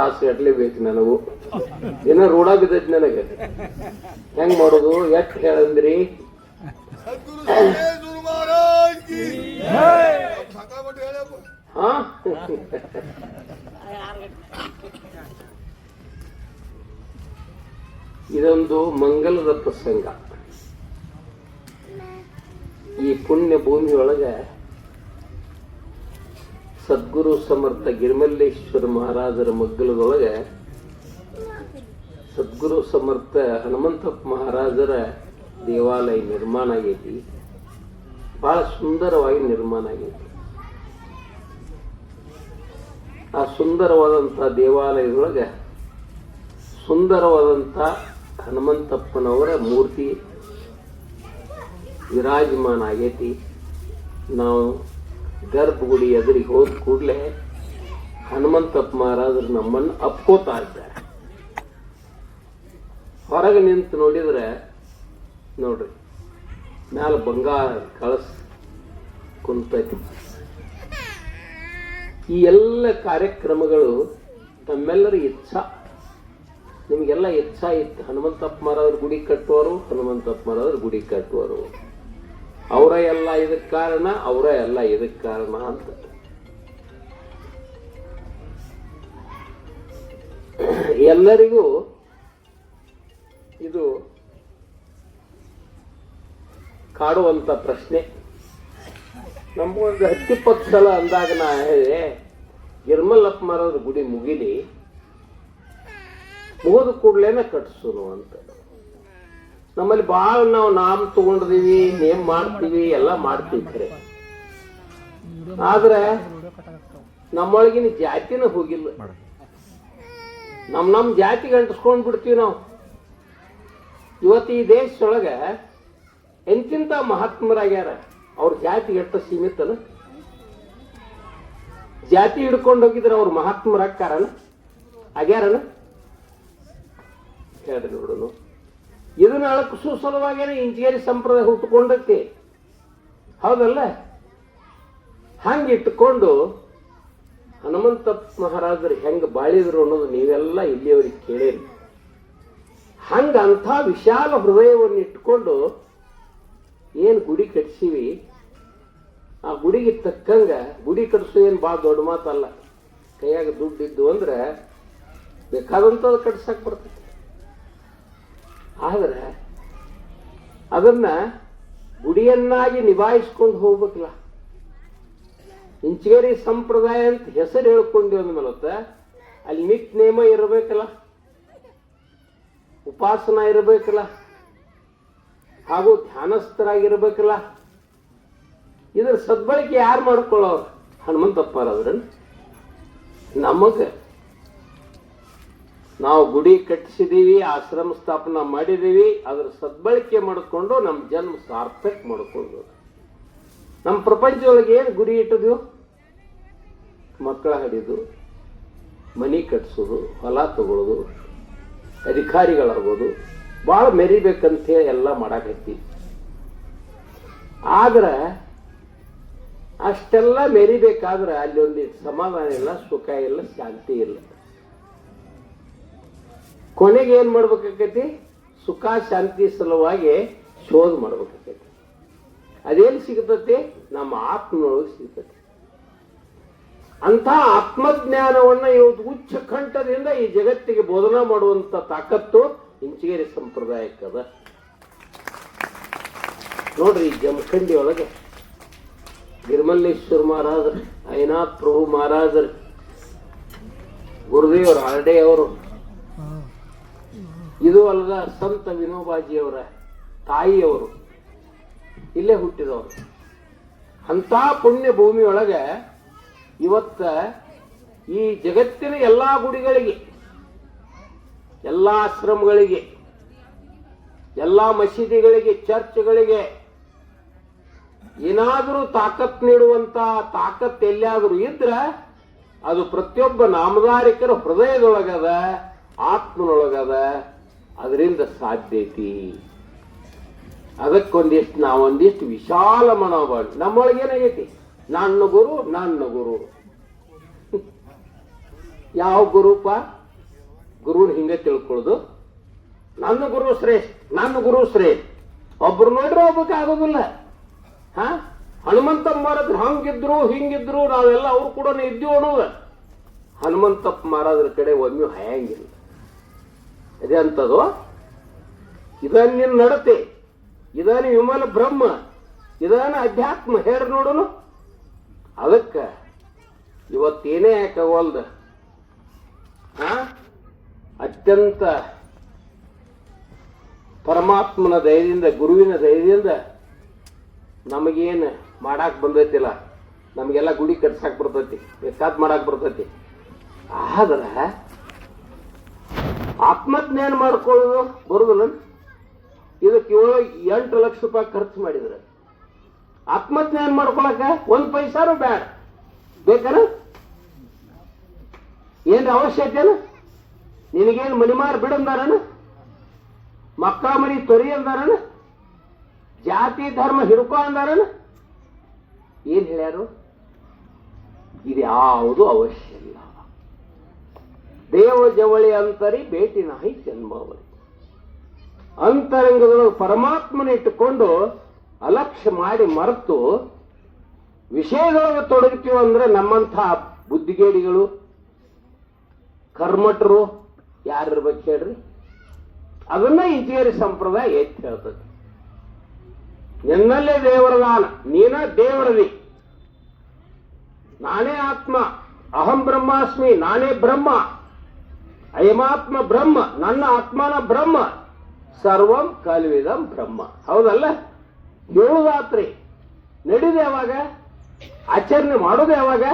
ತಾಸು ಬೇಕು ನನಗೂ. ಏನೋ ರೂಢ ಬಿದ್ದೈತಿ ನನಗೆ. ಹೆಂಗ್ ಮಾಡೋದು? ಯಾಕೆ ಹೇಳಂದ್ರಿ? ಇದೊಂದು ಮಂಗಲದ ಪ್ರಸಂಗ. ಈ ಪುಣ್ಯ ಭೂಮಿಯೊಳಗೆ ಸದ್ಗುರು ಸಮರ್ಥ ಗಿರಿಮಲ್ಲೇಶ್ವರ ಮಹಾರಾಜರ ಮಗ್ಗಲದೊಳಗೆ ಸದ್ಗುರು ಸಮರ್ಥ ಹನುಮಂತಪ್ಪ ಮಹಾರಾಜರ ದೇವಾಲಯ ನಿರ್ಮಾಣ ಆಗೈತಿ. ಬಹಳ ಸುಂದರವಾಗಿ ನಿರ್ಮಾಣ ಆಗೈತಿ. ಆ ಸುಂದರವಾದಂಥ ದೇವಾಲಯದೊಳಗೆ ಸುಂದರವಾದಂಥ ಹನುಮಂತಪ್ಪನವರ ಮೂರ್ತಿ ವಿರಾಜಮಾನ ಆಗೈತಿ. ನಾವು ಗರ್ಭಗುಡಿ ಎದುರಿಗೆ ಹೋದ ಕೂಡಲೇ ಹನುಮಂತಪ್ಪ ಮಹಾರಾಜರು ನಮ್ಮನ್ನು ಅಪ್ಕೋತಾ ಇದ್ದಾರೆ. ಹೊರಗೆ ನಿಂತು ನೋಡಿದ್ರೆ, ನೋಡ್ರಿ, ಮ್ಯಾಲ ಬಂಗಾರ ಕಳಸ್ ಕುಂತೈತಿ. ಈ ಎಲ್ಲ ಕಾರ್ಯಕ್ರಮಗಳು ತಮ್ಮೆಲ್ಲರ ಇಚ್ಛಾ. ನಿಮಗೆಲ್ಲ ಇಚ್ಛಾ ಇತ್ತು. ಹನುಮಂತಪ್ಪ ಮಹಾರಾಜರು ಗುಡಿ ಕಟ್ಟುವರು ಹನುಮಂತಪ್ಪ ಮಹಾರಾಜರು ಗುಡಿ ಕಟ್ಟುವರು. ಅವರ ಎಲ್ಲ ಇದಕ್ಕೆ ಕಾರಣ, ಅವರೇ ಎಲ್ಲ ಇದಕ್ಕೆ ಕಾರಣ ಅಂತ. ಎಲ್ಲರಿಗೂ ಇದು ಕಾಡುವಂತ ಪ್ರಶ್ನೆ. ನಮಗೊಂದು ಹತ್ತಿಪ್ಪತ್ತು ಸಲ ಅಂದಾಗ ನಾ ಹೇಳಿದೆ ಗಿರ್ಮಲ್ಲಪ್ಪ ಮರದ ಗುಡಿ ಮುಗಿಲಿ, ಮುಗಿದ ಕೂಡ್ಲೇನೆ ಕಟ್ಸುನು ಅಂತ. ನಮ್ಮಲ್ಲಿ ಬಹಳ ನಾವು ನಾಮ್ ತಗೊಂಡಿದೀವಿ, ನೇಮ್ ಮಾಡ್ತೀವಿ, ಎಲ್ಲ ಮಾಡ್ತೀವಿ ಖರೆ ಆದ್ರೆ ನಮ್ಮೊಳಗಿನ ಜಾತಿನ ಹೋಗಿಲ್ಲ. ನಮ್ ನಮ್ ಜಾತಿ ಅಂಟಿಸ್ಕೊಂಡ್ ಬಿಡ್ತೀವಿ ನಾವು. ಇವತ್ತು ಈ ದೇಶದೊಳಗ ಎಂತಿಂತ ಮಹಾತ್ಮರಾಗ್ಯಾರ, ಅವ್ರ ಜಾತಿ ಎಷ್ಟು ಸೀಮಿತನ ಜಾತಿ ಹಿಡ್ಕೊಂಡು ಹೋಗಿದ್ರೆ ಅವ್ರು ಮಹಾತ್ಮರಾಗ್ತಾರನ ಆಗ್ಯಾರನ ಹೇಳ್ರಿ ನೋಡೋಣ ಇದನ್ನ ಅಳಕಿಸೋ ಸಲುವಾಗೇನೆ ಇಂಜಿನಿಯರಿ ಸಂಪ್ರದಾಯ ಹುಟ್ಟುಕೊಂಡೈತಿ. ಹೌದಲ್ಲ? ಹಂಗೆ ಹನುಮಂತ ಮಹಾರಾಜರು ಹೆಂಗೆ ಬಾಳಿದ್ರು ಅನ್ನೋದು ನೀವೆಲ್ಲ ಇಲ್ಲಿಯವರಿಗೆ ಕೇಳಿರಿ. ಹಂಗೆ ಅಂಥ ವಿಶಾಲ ಹೃದಯವನ್ನು ಇಟ್ಕೊಂಡು ಏನು ಗುಡಿ ಕಟ್ಸಿವಿ? ಆ ಗುಡಿಗೆ ತಕ್ಕಂಗೆ, ಗುಡಿ ಕಟ್ಸೋ ಏನು ಭಾಳ ದೊಡ್ಡ ಮಾತಲ್ಲ. ಕೈಯಾಗ ದುಡ್ಡು ಇದ್ದು ಅಂದ್ರೆ ಬೇಕಾದಂಥದ್ದು ಕಟ್ಸಕ್ ಬರ್ತೈತಿ. ಆದ್ರೆ ಅದನ್ನ ಗುಡಿಯನ್ನಾಗಿ ನಿಭಾಯಿಸ್ಕೊಂಡು ಹೋಗ್ಬೇಕಲ್ಲ. ಇಂಚಗೇರಿ ಸಂಪ್ರದಾಯ ಅಂತ ಹೆಸರು ಹೇಳ್ಕೊಂಡಿ ಅಂದ್ಮೇಲತ್ತ ಅಲ್ಲಿ ನಿತ್ ನೇಮ ಇರಬೇಕಲ್ಲ. ಉಪಾಸನ ಇರಬೇಕಲ್ಲ. ಹಾಗೂ ಧ್ಯಾನಸ್ಥರಾಗಿರ್ಬೇಕಲ್ಲ. ಇದ್ರ ಸದ್ಬಳಕೆ ಯಾರು ಮಾಡ್ಕೊಳ್ಳೋರು? ಹನುಮಂತಪ್ಪರವ್ರ ನಮಗ ನಾವು ಗುಡಿ ಕಟ್ಟಿಸಿದೀವಿ, ಆಶ್ರಮ ಸ್ಥಾಪನ ಮಾಡಿದೀವಿ, ಅದರ ಸದ್ಬಳಕೆ ಮಾಡಿಕೊಂಡು ನಮ್ಮ ಜನ್ಮ ಸಾರ್ಥಕ ಮಾಡಿಕೊಂಡು ನಮ್ಮ ಪ್ರಪಂಚದೊಳಗೆ ಏನು ಗುರಿ ಇಟ್ಟಿದ್ವು ಮಕ್ಕಳ ಹಡಿದು ಮನಿ ಕಟ್ಟಿಸೋದು ಹೊಲ ತಗೊಳ್ಳೋದು ಅಧಿಕಾರಿಗಳಾಗೋದು ಭಾಳ ಮೆರಿಬೇಕಂತ ಎಲ್ಲ ಮಾಡಾಕತ್ತಿ. ಆದ್ರೆ, ಅಷ್ಟೆಲ್ಲ ಮೆರಿಬೇಕಾದ್ರೆ ಅಲ್ಲಿ ಒಂದು ಸಮಾಧಾನ ಇಲ್ಲ, ಸುಖ ಇಲ್ಲ, ಶಾಂತಿ ಇಲ್ಲ. ಕೊನೆಗೆ ಏನು ಮಾಡ್ಬೇಕಾಕೈತಿ? ಸುಖ, ಶಾಂತಿ ಸಲುವಾಗಿ ಶೋಧ ಮಾಡ್ಬೇಕಾಕೈತಿ. ಅದೇನು ಸಿಗತೈತಿ? ನಮ್ಮ ಆತ್ಮನೊಳಗೆ ಸಿಗ್ತೈತಿ. ಅಂತ ಆತ್ಮಜ್ಞಾನವನ್ನ ಇವತ್ತು ಉಚ್ಚ ಕಂಠದಿಂದ ಈ ಜಗತ್ತಿಗೆ ಬೋಧನಾ ಮಾಡುವಂತ ತಾಕತ್ತು ಇಂಚಗೇರಿ ಸಂಪ್ರದಾಯಕ್ಕದ ನೋಡ್ರಿ ಈ ಜಮಖಂಡಿ ಒಳಗೆ. ನಿರ್ಮಲ್ಲೇಶ್ವರ ಮಹಾರಾಜರು, ಐನಾಥ್ ಪ್ರಭು ಮಹಾರಾಜರು, ಗುರುದೇವರು ಆರ್ಡೆ ಅವರು ಇದು ಅಲ್ಲದ ಸಂತ ವಿನೋಬಾಜಿಯವರ ತಾಯಿಯವರು, ಇಲ್ಲೇ ಹುಟ್ಟಿದವರು. ಅಂತ ಪುಣ್ಯ ಭೂಮಿಯೊಳಗೆ ಇವತ್ತ ಈ ಜಗತ್ತಿನ ಎಲ್ಲಾ ಗುಡಿಗಳಿಗೆ, ಎಲ್ಲಾ ಆಶ್ರಮಗಳಿಗೆ, ಎಲ್ಲಾ ಮಸೀದಿಗಳಿಗೆ, ಚರ್ಚ್ಗಳಿಗೆ ಏನಾದರೂ ತಾಕತ್ ನೀಡುವಂತ ತಾಕತ್ ಎಲ್ಲಿಯಾದರೂ ಇದ್ರೆ ಅದು ಪ್ರತಿಯೊಬ್ಬ ನಾಮದಾರಿಕರ ಹೃದಯದೊಳಗದ, ಆತ್ಮನೊಳಗದ ಅದರಿಂದ ಸಾಧ್ಯ ಐತಿ ಅದಕ್ಕೊಂದಿಷ್ಟು ನಾವೊಂದಿಷ್ಟು ವಿಶಾಲ ಮನೋಭಾವ ನಮ್ಮೊಳಗೆ ಏನಾಗೈತಿ? ನನ್ನ ಗುರು ನನ್ನ ಗುರು. ಯಾವ ಗುರುಪ? ಗುರು ಹಿಂಗೆ ತಿಳ್ಕೊಳ್ಳೋದು ನನ್ನ ಗುರು ಶ್ರೇಷ್ಠ, ನನ್ನ ಗುರು ಶ್ರೇಷ್ಠ. ಒಬ್ರು ನೋಡ್ರೆ ಒಬ್ಬಕ್ಕೆ ಆಗೋದಿಲ್ಲ. ಹಾ? ಹನುಮಂತಪ್ಪ ಮಾರಾದ್ರು ಹಂಗಿದ್ರು, ಹಿಂಗಿದ್ರು, ನಾವೆಲ್ಲ ಅವ್ರು ಕೂಡ ಇದ್ದೀವಿ ಅನ್ನೋದು. ಹನುಮಂತಪ್ಪ ಮಾರಾದ್ರ ಕಡೆ ಒಮ್ಮೆ ಹಯಾಂಗಿಲ್ಲ. ಅಂಥದ್ದು ಇದನ್ನ ನಡತೆ. ಇದಾನ ವಿಮಲ ಬ್ರಹ್ಮ. ಇದಾನ ಅಧ್ಯಾತ್ಮ. ಹೇಳಿ ನೋಡೋನು. ಅದಕ್ಕೆ ಇವತ್ತೇನೇ ಯಾಕವಲ್ದ? ಅತ್ಯಂತ ಪರಮಾತ್ಮನ ದಯದಿಂದ, ಗುರುವಿನ ದಯದಿಂದ ನಮಗೇನು ಮಾಡಾಕ್ ಬಂದೈತಿಲ್ಲ. ನಮಗೆಲ್ಲ ಗುಡಿ ಕಟ್ಸಾಕ್ ಬರ್ತೈತಿ. ಬೇಕಾದ್ ಮಾಡಾಕ್ ಬರ್ತೈತಿ. ಆದ್ರೆ ಆತ್ಮಜ್ಞಾನ ಮಾಡ್ಕೊಳ್ಳೋದು ಬರುದಿಲ್ಲ. ಇದಕ್ಕೆ ಏಳು, ಎಂಟು ಲಕ್ಷ ರೂಪಾಯಿ ಖರ್ಚು ಮಾಡಿದ್ರೆ ಆತ್ಮಜ್ಞಾನ ಮಾಡ್ಕೊಳಕ ಒಂದ್ ಪೈಸಾರು ಬೇಡ. ಬೇಕನ? ಏನ್? ಅವಶ್ಯಕತೆನ ನಿನಗೇನು ಮನಿಮಾರ್ ಬಿಡಂದಾರನ ಮಕ್ಕಳ ಮನಿ ತೊರಿ ಅಂದಾರನ? ಜಾತಿ ಧರ್ಮ ಹಿಡ್ಕೊ ಅಂದಾರನ? ಏನ್ ಹೇಳ್ಯಾರು? ಇದ್ಯಾವುದು ಅವಶ್ಯ ಇಲ್ಲ. ದೇವ ಜವಳಿ ಅಂತರಿ ಭೇಟಿ ನಾಯಿ ಜನ್ಮಾವಳಿ. ಅಂತರಂಗದೊಳಗೆ ಪರಮಾತ್ಮನ ಇಟ್ಟುಕೊಂಡು ಅಲಕ್ಷ್ಯ ಮಾಡಿ ಮರೆತು ವಿಷಯದೊಳಗೆ ತೊಡಗ್ತೀವಿ ಅಂದ್ರೆ ನಮ್ಮಂಥ ಬುದ್ಧಿಗೇಡಿಗಳು ಕರ್ಮಟರು ಯಾರಿರ್ಬೇಕು ಹೇಳ್ರಿ? ಅದನ್ನ ಇಂಜಿನಿಯರಿ ಸಂಪ್ರದಾಯ ಎತ್ತಿ ಹೇಳ್ತದೆ. ನಿನ್ನಲ್ಲೇ ದೇವರ ದಾನ, ನೀನ ದೇವರದಿ. ನಾನೇ ಆತ್ಮ, ಅಹಂ ಬ್ರಹ್ಮಾಸ್ಮಿ, ನಾನೇ ಬ್ರಹ್ಮ. ಅಯಮಾತ್ಮ ಬ್ರಹ್ಮ, ನನ್ನ ಆತ್ಮನ ಬ್ರಹ್ಮ, ಸರ್ವಂ ಕಲ್ವಿದಂ ಬ್ರಹ್ಮ. ಹೌದಲ್ಲ? ಹೇಳುದಾತ್ರಿ ನಡೀದೆ ಯಾವಾಗ? ಆಚರಣೆ ಮಾಡೋದು ಯಾವಾಗ?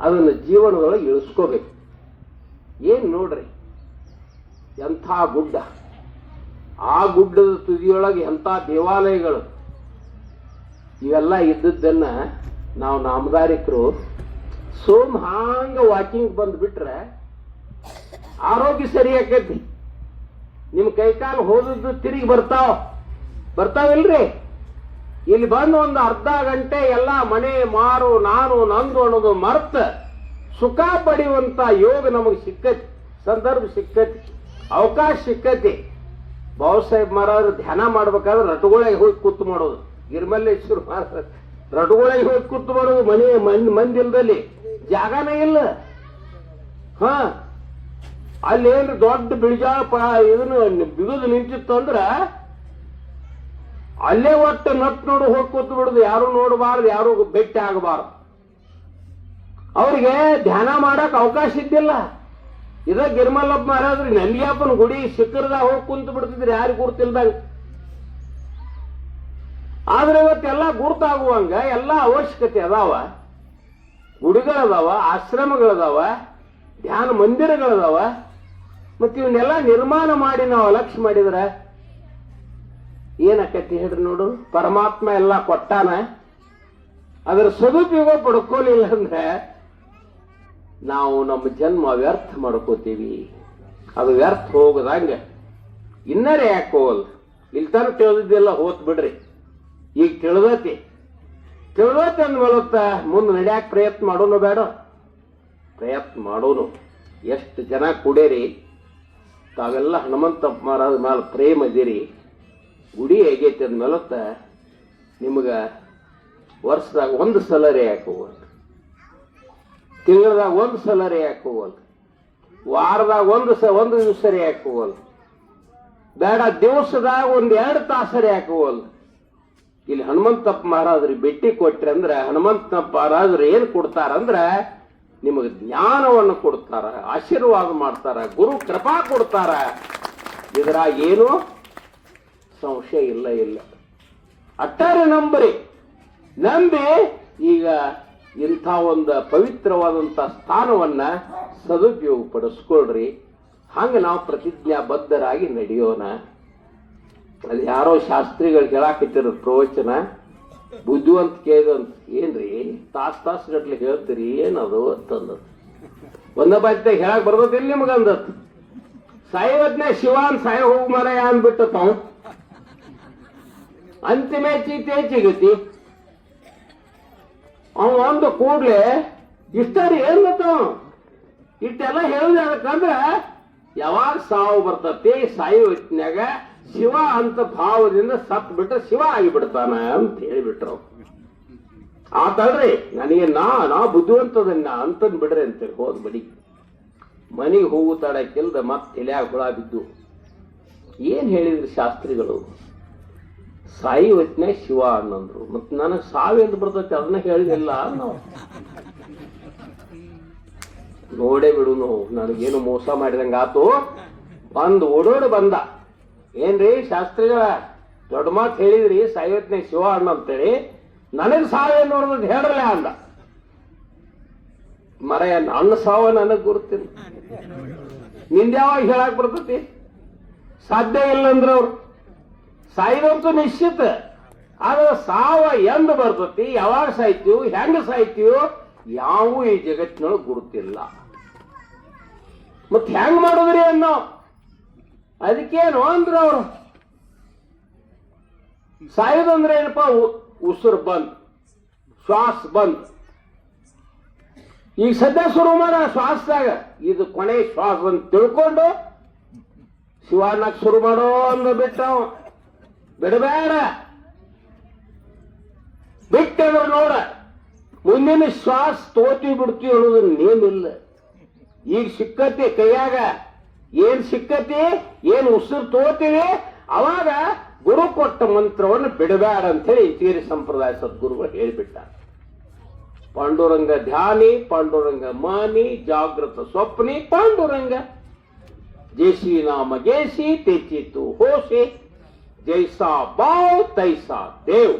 ಅದನ್ನು ಜೀವನದೊಳಗೆ ಇಳಿಸ್ಕೋಬೇಕು. ಏನ್ ನೋಡ್ರಿ? ಎಂಥ ಗುಡ್ಡ. ಆ ಗುಡ್ಡದ ತುದಿಯೊಳಗೆ ಎಂಥ ದೇವಾಲಯಗಳು. ಇವೆಲ್ಲ ಇದ್ದದ್ದನ್ನ ನಾವು ನಾಮದಾರಿಕರು ಸೋಮ್ ಹಾಂಗ ವಾಕಿಂಗ್ ಬಂದ್ಬಿಟ್ರೆ ಆರೋಗ್ಯ ಸರಿ ಆಕೈತಿ. ನಿಮ್ ಕೈಕಾಲು ಹೋದದ್ದು ತಿರುಗಿ ಬರ್ತಾವ. ಬರ್ತಾವಿಲ್ರಿ? ಇಲ್ಲಿ ಬಂದು ಒಂದು ಅರ್ಧ ಗಂಟೆ ಎಲ್ಲ ಮನೆ ಮಾರು, ನಾನು, ನಂದು ಅನ್ನೋದು ಮರ್ತ ಸುಖ ಪಡೆಯುವಂತ ಯೋಗ ನಮಗೆ ಸಿಕ್ಕತಿ, ಸಂದರ್ಭ ಸಿಕ್ಕತಿ, ಅವಕಾಶ ಸಿಕ್ಕತಿ. ಬಾಬಾಸಾಹೇಬ್ ಮಹಾರಾಜರು ಧ್ಯಾನ ಮಾಡ್ಬೇಕಾದ್ರೆ ರಟುಗಳಿಗೆ ಹೋಗಿ ಕೂತು ಮಾಡೋದು. ಗಿರ್ಮಲ್ಲೇಶ್ವರ ಮಹಾರಾಜ್ ರಟುಗಳಿಗೆ ಹೋಗಿ ಕೂತು ಮಾಡೋದು ಮನೆ ಮಂದಿ ಮಂದಿಲ್ದಲ್ಲಿ. ಜಾಗನೇ ಇಲ್ಲ. ಹಾ ಅಲ್ಲಿ ಏನ್ರಿ ದೊಡ್ಡ ಬಿಳಿಜಾಪ ಇದನ್ನ ಬಿಗುದು ನಿಂತಿತ್ತು ಅಂದ್ರ ಅಲ್ಲೇ ಒಟ್ಟು ನಟ್ ನೋಡು ಹೋಗಿ ಕೂತು ಬಿಡುದು. ಯಾರು ನೋಡಬಾರ್ದು, ಯಾರು ಭೇಟಿ ಆಗಬಾರ್ದು. ಅವರಿಗೆ ಧ್ಯಾನ ಮಾಡಕ್ ಅವಕಾಶ ಇದ್ದಿಲ್ಲ. ಇದ ಗಿರ್ಮಲ್ಲಪ್ಪ ಮಹಾರಾಜ್ರಿ ನಂದಿಯಪ್ಪನ ಗುಡಿ ಶಿಖರದಾಗ ಹೋಗಿ ಕುಂತು ಬಿಡ್ತಿದ್ರು. ಯಾರು ಗುರುತಿಲ್ದಂಗ. ಆದ್ರೆ ಇವತ್ತೆಲ್ಲ ಗುರುತಾಗುವಂಗ ಎಲ್ಲ ಅವಶ್ಯಕತೆ ಅದಾವ. ಗುಡಿಗಳದಾವ, ಆಶ್ರಮಗಳದಾವ, ಧ್ಯಾನ ಮಂದಿರಗಳದಾವ. ಮತ್ತೆ ಇವನ್ನೆಲ್ಲ ನಿರ್ಮಾಣ ಮಾಡಿ ನಾವು ಅಲಕ್ಷ ಮಾಡಿದ್ರೆ ಏನಾಕತಿ ಹೇಳ್ರಿ ನೋಡು? ಪರಮಾತ್ಮ ಎಲ್ಲ ಕೊಟ್ಟಾನ. ಅದರ ಸದುಪಯೋಗ ಪಡ್ಕೋಲಿಲ್ಲ ಅಂದ್ರೆ ನಾವು ನಮ್ಮ ಜನ್ಮ ವ್ಯರ್ಥ ಮಾಡ್ಕೋತೀವಿ. ಅದು ವ್ಯರ್ಥ ಹೋಗದಂಗೆ. ಇನ್ನರೇ ಯಾಕೆ ಹೋಗಲ್ಲ ಇಲ್ಲಿ ತನಕ ತಿಳಿದಿದ್ದೆಲ್ಲ ಹೋತ್ ಬಿಡ್ರಿ. ಈಗ ತಿಳಿದತಿ. ತಿಳಿದತಿ ಅಂದ್ಮೇಲತ್ತ ಮುಂದೆ ನಡ್ಯಾಕ ಪ್ರಯತ್ನ ಮಾಡೋನು ಬೇಡ. ಪ್ರಯತ್ನ ಮಾಡೋನು. ಎಷ್ಟು ಜನ ಕೂಡೇರಿ ತಾವೆಲ್ಲ ಹನುಮಂತ ಮಹಾರಾಜ ಮೇಲೆ ಪ್ರೇಮ ಇದೀರಿ ಗುಡಿ ಹೇಗೈತಿ ಅಂದ್ಮೇಲತ್ತ ನಿಮಗೆ ವರ್ಷದಾಗ ಒಂದು ಸಲರಿ ಯಾಕೆ ಹೋಗಲ್ಲ ತಿಂಗಳದಾಗ ಒಂದು ಸಲ ರೇ ಯಾಕೆ ಹೋಗಲ್ಲ ವಾರದಾಗ ಒಂದು ಸ, ಒಂದು ದಿವಸ ರೇ ಯಾಕೆ ಹೋಗಲ್ಲ ಬೇಡ, ದಿವಸದಾಗ ಒಂದು ಎರಡು ತಾಸು ಯಾಕೆ ಹೋಗಲ್ಲ ಇಲ್ಲಿ ಹನುಮಂತಪ್ಪ ಮಹಾರಾಜರಿಗೆ ಭೇಟಿ ಕೊಟ್ರಿ ಅಂದ್ರೆ ಹನುಮಂತಪ್ಪ ಮಹಾರಾಜರು ಏನು ಕೊಡ್ತಾರಂದ್ರ ನಿಮಗೆ ಜ್ಞಾನವನ್ನು ಕೊಡ್ತಾರ ಆಶೀರ್ವಾದ ಮಾಡ್ತಾರ, ಗುರು ಕೃಪಾ ಕೊಡ್ತಾರ. ಇದರ ಏನು ಸಂಶಯ ಇಲ್ಲ ಇಲ್ಲ. ಅಟ್ಟಾರೆ ನಂಬರಿ. ನಂಬಿ ಈಗ ಇಂಥ ಒಂದು ಪವಿತ್ರವಾದಂಥ ಸ್ಥಾನವನ್ನ ಸದುಪಯೋಗ ಪಡಿಸ್ಕೊಳ್ರಿ ಹಂಗೆ ನಾವು ಪ್ರತಿಜ್ಞಾಬದ್ಧರಾಗಿ ನಡೆಯೋಣ. ಅಲ್ಲಿ ಯಾರೋ ಶಾಸ್ತ್ರಿಗಳು ಹೇಳಾಕತ್ತಿರೋ ಪ್ರವಚನ. ಬುದ್ಧಿವಂತ ಕೇಳಿದಂತ, ಏನ್ರಿ? ತಾಸ್ ತಾಸ್ ಗಟ್ಲೆ ಹೇಳ್ತೀರಿ, ಏನದು ಅಂತಂದ. ಒಂದ ಬಾಯ್ತಾಗ ಹೇಳಕ್ ಬರ್ಬೋದಿಲ್ಲ ನಿಮ್ಗ ಅಂದತ್. ಸಾಯವತ್ನೆ ಶಿವಾನ್ ಸಾಯ ಹೋಗ್ ಮರ ಅಂದ್ಬಿಟ್ಟ ತಾವು. ಅಂತಿಮ ಚೀತೆ ಸಿಗತಿ ಅವ ಒಂದು ಕೂಡ್ಲೆ, ಇಷ್ಟಾರಿ ಏನ್ ಇಷ್ಟೆಲ್ಲ ಹೇಳಿದೆ ಅದಕ್ಕಂದ್ರ ಯಾವಾಗ ಸಾವು ಬರ್ತತಿ, ಸಾಯಿ ಹೊತ್ನ್ಯಾಗ ಶಿವ ಅಂತ ಭಾವದಿಂದ ಸತ್ ಬಿಟ್ರೆ ಶಿವ ಆಗಿಬಿಡ್ತಾನ ಅಂತ ಹೇಳಿಬಿಟ್ರು. ಆತಲ್ರಿ, ನನಗೆ ನಾ ನಾ ಬುದ್ಧಿವಂತದನ್ನ ಅಂತನ್ ಬಿಡ್ರಿ ಅಂತ ಹೋದ್ ಬಡಿ ಮನೆಗೆ ಹೂವು ತಡಕ್ಕಿಲ್ದ ಮತ್ತೆ ತಲೆಯಾಗ ಹುಳ ಬಿದ್ದು. ಏನ್ ಹೇಳಿದ್ರು ಶಾಸ್ತ್ರಿಗಳು? ಸಾಯಿ ಹೊತ್ತಿನ ಶಿವ ಅನ್ನಂದ್ರು. ಮತ್ ನನಗೆ ಸಾವು ಬರ್ತೈತೆ, ಅದನ್ನ ಹೇಳಿದಿಲ್ಲ ನಾವು ನೋಡೇ ಬಿಡು ನಾವು, ನನಗೇನು ಮೋಸ ಮಾಡಿದಂಗಾತು. ಬಂದು ಓಡೋಡ್ ಬಂದ. ಏನ್ರಿ ಶಾಸ್ತ್ರಿಗಳ? ದೊಡ್ಡ ಮಾತು ಹೇಳಿದ್ರಿ, ಸಾಯತ್ನ ಶಿವ ಅಣ್ಣ ಅಂತೇಳಿ. ನನಗ್ ಸಾವೇನು ನೋಡೋದು ಹೇಳ್ರಲ್ಲ ಅಂದ. ಮರೆಯ ನನ್ನ ಸಾವ ನನಗ್ ಗುರುತಿಲ್ಲ. ನಿಂದ್ಯಾವಾಗ ಹೇಳಕ್ ಬರ್ತತಿ? ಸಾಧ್ಯ ಇಲ್ಲ ಅಂದ್ರೆ ಅವ್ರು. ಸಾಯಿದಂತೂ ನಿಶ್ಚಿತ. ಆದ್ರೆ ಸಾವ ಎಂದ ಬರ್ತತಿ, ಯಾವಾಗ ಸಾಯ್ತೀವಿ ಹೆಂಗ ಸಾಯ್ತೀವೋ ಯಾವ ಈ ಜಗತ್ತಿನೊಳಗೆ ಗುರುತಿಲ್ಲ. ಮತ್ತೆ ಹೆಂಗ್ ಮಾಡುದ್ರಿ ಅನ್ನೋ? ಅದಕ್ಕೇನು ಅಂದ್ರ ಅವರು. ಸಾಯೋದಂದ್ರೆ ಏನಪ್ಪ? ಉಸಿರು ಬಂದ್. ಶ್ವಾಸ ಬಂದ್. ಈಗ ಸದ್ಯ ಶುರು ಮಾಡ ಶ್ವಾಸದಾಗ. ಇದು ಕೊನೆ ಶ್ವಾಸ ಅಂತ ತಿಳ್ಕೊಂಡು ಶಿವಾನಕ್ ಶುರು ಮಾಡೋ ಅಂದ ಬಿಟ್ಟ. ಬಿಡಬೇಡ. ಬಿಟ್ಟಂದ್ರೆ ನೋಡ, ಮುಂದಿನ ಶ್ವಾಸ ತೋತಿ ಬಿಡ್ತೀವಿ ಅನ್ನೋದು ನೇಮಿಲ್ಲ ಈಗ ಸಿಕ್ಕತ್ತೆ ಕೈಯಾಗ. ಏನ್ ಸಿಕ್ಕತಿ? ಏನ್ ಉಸಿರು ತೋತೀವಿ ಅವಾಗ ಗುರು ಕೊಟ್ಟ ಮಂತ್ರವನ್ನು ಬಿಡಬೇಡ ಅಂತ ಹೇಳಿ ಇಂಚೇರಿ ಸಂಪ್ರದಾಯ ಸದ್ಗುರುಗಳು ಹೇಳಿಬಿಟ್ಟ ಪಾಂಡುರಂಗ ಧ್ಯಾನಿ, ಪಾಂಡುರಂಗ ಮಾನಿ, ಜಾಗೃತ ಸ್ವಪ್ನಿ, ಪಾಂಡುರಂಗ. ಜೇಸಿ ನಾಮ ಗೇಸಿ ತೆಚ್ಚಿತು ಹೋಸಿ. ಜೈಸಾ ಬಾವ್ ತೈಸಾ ದೇವ್.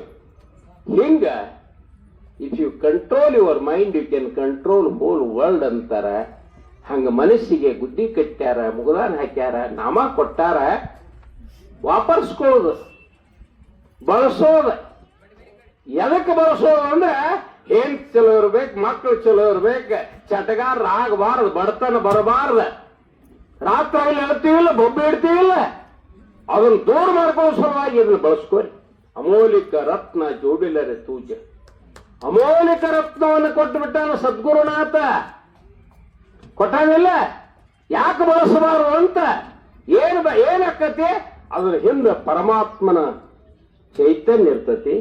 ಹಿಂಗ if you control your mind you can control whole world ಅಂತಾರ. ಹಂಗ ಮನಸ್ಸಿಗೆ ಗುದ್ದಿ ಕಟ್ಟ್ಯಾರ, ಮುಗುಲಾನ್ ಹಾಕ್ಯಾರ, ನಾಮ ಕೊಟ್ಟಾರ, ವಾಪರ್ಸ್ಕೊಳ್ಳೋದು, ಬಳಸೋದು. ಎದಕ್ಕೆ ಬಳಸೋದು ಅಂದ್ರೆ, ಏನ್ ಚಲೋ ಇರ್ಬೇಕು ಮಕ್ಕಳು ಚಲೋ ಇರ್ಬೇಕು, ಚಟಗಾರ ಬಡತನ ಬರಬಾರದು. ರಾತ್ರಿ ಹೇಳ್ತೀವಿಲ್ಲ ಬೊಬ್ಬೆ ಇಡ್ತೀವಿಲ್ಲ ಅದನ್ನ ದೂರ ಮಾಡ್ಕೊಳ್ಳೋ ಸಲುವಾಗಿ ಇದನ್ನ ಬಳಸ್ಕೊರಿ. ಅಮೋಲಿಕ ರತ್ನ ಜೋಡಿಲರೆ ತೂಜ. ಅಮೋಲಿಕ ರತ್ನವನ್ನು ಕೊಟ್ಟು ಬಿಟ್ಟಾನ ಸದ್ಗುರುನಾಥ. ಕೊಟ್ಟಾನಿಲ್ಲ? ಯಾಕೆ ಬಳಸಬಾರದು ಅಂತ? ಏನು ಏನಾಕತಿ ಅದ್ರ ಹಿಂದೆ ಪರಮಾತ್ಮನ ಚೈತನ್ಯ ಇರ್ತತಿ.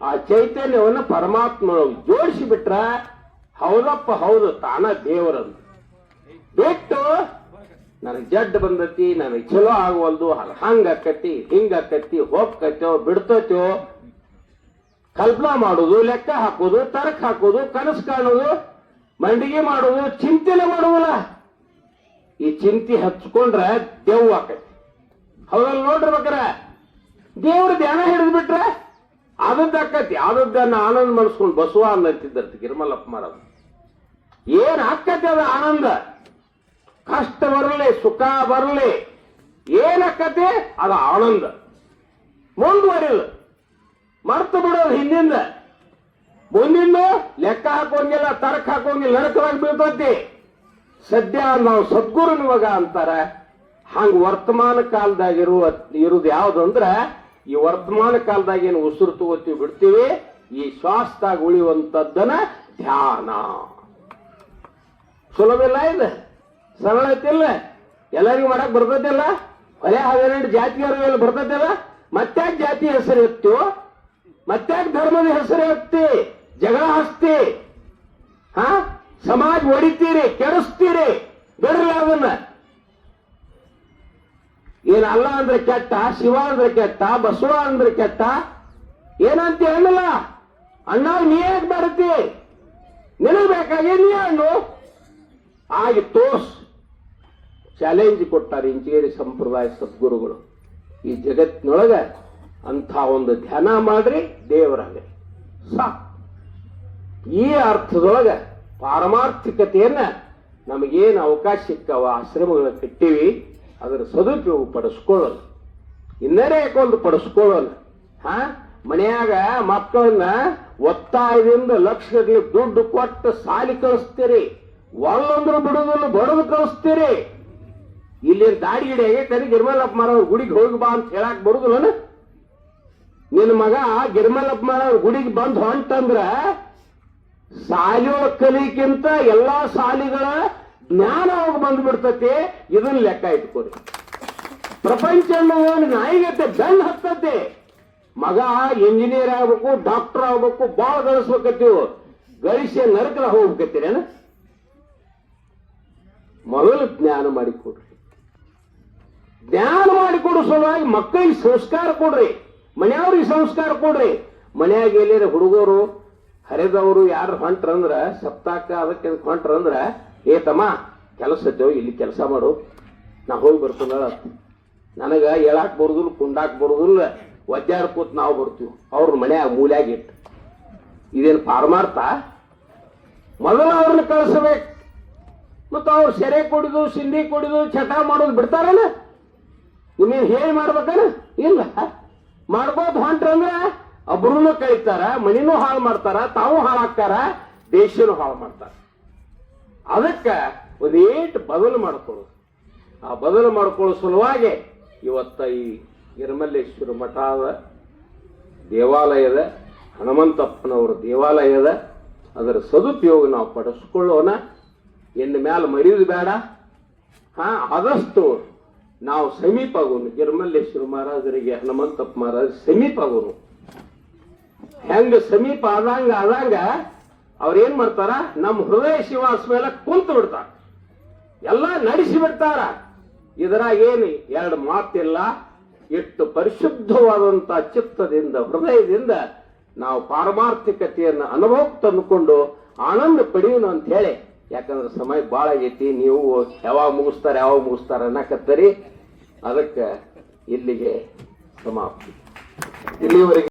ಆ ಚೈತನ್ಯವನ್ನು ಪರಮಾತ್ಮ ಜೋಡಿಸಿ ಬಿಟ್ರ ಹೌದಪ್ಪ, ಹೌದು, ತಾನ ದೇವರಂತ ಬಿಟ್ಟು ನನಗೆ ಜಡ್ ಬಂದತಿ, ನನಗೆ ಚಲೋ ಆಗವಲ್ದು ಹಂಗ ಆಕತಿ, ಹಿಂಗ ಆಕತಿ ಹೋಗ್ಕತ್ತೋ ಬಿಡ್ತತೋ, ಕಲ್ಪನಾ ಮಾಡೋದು, ಲೆಕ್ಕ ಹಾಕೋದು, ತರ್ಕ್ ಹಾಕೋದು, ಕನಸು ಕಾಣೋದು ಮಂಡಿಗೆ ಮಾಡುವುದು, ಚಿಂತೆನೆ ಮಾಡುವಲ್ಲ. ಈ ಚಿಂತೆ ಹಚ್ಕೊಂಡ್ರೆ ದೇವ್ ಆಕೈತಿ. ಹೌದಲ್ಲ ನೋಡ್ರಿ ದೇವ್ರ ಧ್ಯಾನ ಹಿಡಿದು ಬಿಟ್ರೆ ಆಕತಿ. ಅದದ್ದನ್ನ ಆನಂದ ಮಾಡಿಸ್ಕೊಂಡು ಬಸವ ಅನ್ನಂತಿದ್ದರ್ತಿ ಗಿರ್ಮಲ್ಲಪ್ಪ ಮಾಡೋದು ಏನ್ ಆಕತಿ ಅದ ಆನಂದ? ಕಷ್ಟ ಬರಲಿ, ಸುಖ ಬರಲಿ. ಏನಕ್ಕತಿ ಅದು ಆನಂದ. ಮುಂದುವರಿಲ್ಲ ಮರ್ತು ಬಿಡೋದು ಹಿಂದಿಂದ. ಮುಂದಿಂದ ಲೆಕ್ಕ ಹಾಕೋಂಗಿಲ್ಲ ತರ್ಕ ಹಾಕೋಂಗಿಲ್ಲ ನರಕವಾಗಿ ಬೀಳ್ತತಿ. ಸದ್ಯ ನಾವು ಸದ್ಗುರು ಇವಾಗ ಅಂತಾರ. ಹಂಗ ವರ್ತಮಾನ ಕಾಲದಾಗ ಇರುವ, ಇರುದು ಯಾವ್ದು ಅಂದ್ರೆ, ಈ ವರ್ತಮಾನ ಕಾಲದಾಗ ಏನು ಉಸಿರು ತಗೋತೀವಿ ಬಿಡ್ತೀವಿ, ಈ ಶ್ವಾಸದಾಗ ಉಳಿಯುವಂತದ್ದನ ಧ್ಯಾನ. ಸುಲಭಿಲ್ಲ ಇದು? ಸರಳ ಐತಿಲ್ಲ ಎಲ್ಲರಿಗೂ ಮಾಡಕ್ ಬರ್ತದಲ್ಲ ಹೊಲೆ ಹದಿನೆಂಟು ಎಲ್ಲ ಮತ್ತೆ ಮತ್ತ್ಯಾಕ್ ಜಾತಿ ಹೆಸರು ಇತ್ತು ಮತ್ತ್ಯಾಕ್ ಧರ್ಮದ ಹೆಸರು ಎತ್ತಿ ಜಗಳ ಹಸ್ತಿ. ಹಾ? ಸಮಾಜ ಒಡಿತೀರಿ, ಕೆಡಿಸ್ತೀರಿ ಬಿಡ್ರಿ ಅದನ್ನ ಏನ್ ಅಲ್ಲ ಅಂದ್ರೆ ಕೆಟ್ಟ, ಶಿವ ಅಂದ್ರೆ ಕೆಟ್ಟ, ಬಸವ ಅಂದ್ರೆ ಕೆಟ್ಟ, ಏನಂತ ಹೇಳಲ್ಲ. ಅಣ್ಣ ನೀ ಯಾಕೆ ಬರ್ತಿ? ನಿನಗ್ ಬೇಕಾಗಿ ನೀ ಹಣ್ಣು. ಆಗಿ ತೋರ್ಸ್. ಚಾಲೆಂಜ್ ಕೊಟ್ಟಾರೆ ಇಂಚೇರಿ ಸಂಪ್ರದಾಯ ಸದ್ಗುರುಗಳು. ಈ ಜಗತ್ತಿನೊಳಗ ಅಂಥ ಒಂದು ಧ್ಯಾನ ಮಾಡ್ರಿ, ದೇವರಾಗಲಿ. ಸಾಕು. ಈ ಅರ್ಥದೊಳಗೆ ಪಾರಮಾರ್ಥಿಕತೆಯನ್ನ ನಮಗೇನು ಅವಕಾಶ ಸಿಕ್ಕವ ಆಶ್ರಮಗಳ ಕಟ್ಟಿವಿ ಅದರ ಸದುಪಯೋಗ ಪಡಿಸ್ಕೊಳ್ಳೋಣ ಇನ್ನರೇ ಯಾಕೊಂದು ಪಡಿಸ್ಕೊಳ್ಳೋಲ್ಲ ಹಾ? ಮನೆಯಾಗ ಮಕ್ಕಳನ್ನ ಒತ್ತಾಯದಿಂದ ಲಕ್ಷಗಟ್ಟಲೆ ದುಡ್ಡು ಕೊಟ್ಟು ಸಾಲಿ ಕಳಿಸ್ತೀರಿ. ಒಳ್ಳಂದ್ರು ಬಿಡುದನ್ನು ಬಡದು ಕಳಿಸ್ತೀರಿ. ಇಲ್ಲಿ ದಾಡಿ ಗಿಡ ಹೇಗೆ ತರಿ ಗಿರ್ಮಲಪ್ಪ ಮಾರವ್ರ ಗುಡಿಗೆ ಹೋಗಿ ಬಾ ಅಂತ ಹೇಳಕ್ ಬರುದಿಲ್ಲ ನಿನ್ನ ಮಗ ಗಿರ್ಮಲಪ್ಪ ಮಾರವ್ರ ಗುಡಿಗೆ ಬಂದು ಹೊಂಟಂದ್ರ ಸಾಲಿಯೊಳ ಕಲಿಕ್ಕಿಂತ ಎಲ್ಲಾ ಸಾಲಿಗಳ ಜ್ಞಾನ ಅವಾಗ ಬಂದ್ಬಿಡ್ತತಿ, ಇದನ್ನ ಲೆಕ್ಕ ಇಟ್ಕೋರಿ ಪ್ರಪಂಚ ನಾಯಿಗತ್ತೆ ಬೆನ್ ಹತ್ತತೆ. ಮಗ ಇಂಜಿನಿಯರ್ ಆಗ್ಬೇಕು ಡಾಕ್ಟರ್ ಆಗ್ಬೇಕು, ಬಾಳ ಗಳಿಸ್ಬೇಕತ್ತೀವು. ಗಳಿಸಿ ನರಕಲ ಹೋಗ್ಬೇಕತ್ತೀರೇನ? ಮೊದಲು ಜ್ಞಾನ ಮಾಡಿಕೊಡ್ರಿ. ಜ್ಞಾನ ಮಾಡಿಕೊಡೋ ಸಲುವಾಗಿ ಮಕ್ಕಳಿಗೆ ಸಂಸ್ಕಾರ ಕೊಡ್ರಿ. ಮನೆಯವ್ರಿಗೆ ಸಂಸ್ಕಾರ ಕೊಡ್ರಿ. ಮನೆಯಾಗ ಎಲ್ಲಿರೋ ಹುಡುಗರು ಹರಿದವರು ಯಾರು ಹೊಂಟ್ರಂದ್ರ, ಸಪ್ತಾಕ ಅದಕ್ಕೆ ಹೊಂಟ್ರಂದ್ರ, ಏ ತಮ್ಮ, ಕೆಲಸ ಹತ್ತೇವ್ ಇಲ್ಲಿ ಕೆಲಸ ಮಾಡು. ನಾ ಹೋಗಿ ಬರ್ತಂದಳ ನನಗ ಹೇಳಾಕ್ ಬರುದಿಲ್ಲ, ಕುಂಡಾಕ್ ಬರುದಿಲ್ಲ. ವಜ್ಜಾರ ಕೂತ್ ನಾವು ಬರ್ತೀವಿ. ಅವ್ರ ಮನ್ಯಾಗ ಮೂಲ್ಯಾಗ ಇಟ್ಟು. ಇದೇನು ಪಾರಮಾರ್ಥ? ಮೊದಲು ಅವ್ರನ್ನ ಕಳಿಸ್ಬೇಕು. ಮತ್ತು ಅವ್ರು ಸೆರೆ ಕುಡಿದು, ಸಿಂಧಿ ಕುಡಿದು, ಚಟ ಮಾಡೋದು ಬಿಡ್ತಾರಲ್ಲ ನಿಮ್ಮೇನು ಹೇಳಿ ಮಾಡ್ಬೇಕಲ್ಲ ಇಲ್ಲ. ಮಾಡ್ಬೋದು ಹೊಂಟ್ರಂದ್ರ ಒಬ್ರನ್ನೂ ಕಳಿತಾರ, ಮನಿನೂ ಹಾಳು ಮಾಡ್ತಾರ, ತಾವು ಹಾಳಾಗ್ತಾರ, ದೇಶನೂ ಹಾಳು ಮಾಡ್ತಾರ. ಅದಕ್ಕ ಒಂದೇಟ್ ಬದಲು ಮಾಡ್ಕೊಳ್ಳೋದು ಆ ಬದಲು ಮಾಡ್ಕೊಳ್ಳೋ ಸಲುವಾಗಿ ಇವತ್ತ ಈ ಇರ್ಮಲ್ಲೇಶ್ವರ ಮಠದ ದೇವಾಲಯದ ಹನುಮಂತಪ್ಪನವರ ದೇವಾಲಯದ ಅದರ ಸದುಪಯೋಗ ನಾವು ಪಡಿಸ್ಕೊಳ್ಳೋಣ. ಎನ್ನ ಮ್ಯಾಲೆ ಮರೆಯುವುದು ಬೇಡ. ಹಾ, ಆದಷ್ಟು ನಾವು ಸಮೀಪ ಆಗೋನು ಗಿರಿಮಲ್ಲೇಶ್ವರ ಮಹಾರಾಜರಿಗೆ, ಹನುಮಂತಪ್ಪ ಮಹಾರಾಜ ಸಮೀಪ ಆಗೋನು ಹೆಂಗ ಸಮೀಪ ಆದಂಗ ಆದಂಗ ಅವ್ರೇನ್ ಮಾಡ್ತಾರ? ನಮ್ಮ ಹೃದಯ ಶಿವಾಸ ಮೇಲೆ ಕುಂತು ಬಿಡ್ತಾರ. ಎಲ್ಲ ನಡೆಸಿ ಬಿಡ್ತಾರ. ಇದರಾಗ ಏನು ಎರಡು ಮಾತಿಲ್ಲ. ಎಷ್ಟು ಪರಿಶುದ್ಧವಾದಂತ ಚಿತ್ತದಿಂದ, ಹೃದಯದಿಂದ ನಾವು ಪಾರಮಾರ್ಥಿಕತೆಯನ್ನು ಅನುಭವಕ್ಕೆ ತಂದುಕೊಂಡು ಆನಂದ ಪಡೆಯೋಣ ಅಂತ ಹೇಳಿ. ಯಾಕಂದ್ರೆ ಸಮಯ ಭಾಳ ಐತಿ. ನೀವು ಯಾವಾಗ ಮುಗಿಸ್ತಾರೆ, ಯಾವಾಗ ಮುಗಿಸ್ತಾರ ಅನ್ನಕತ್ತರಿ. ಅದಕ್ಕೆ ಇಲ್ಲಿಗೆ ಸಮಾಪ್ತಿ. ಇಲ್ಲಿವರೆಗೆ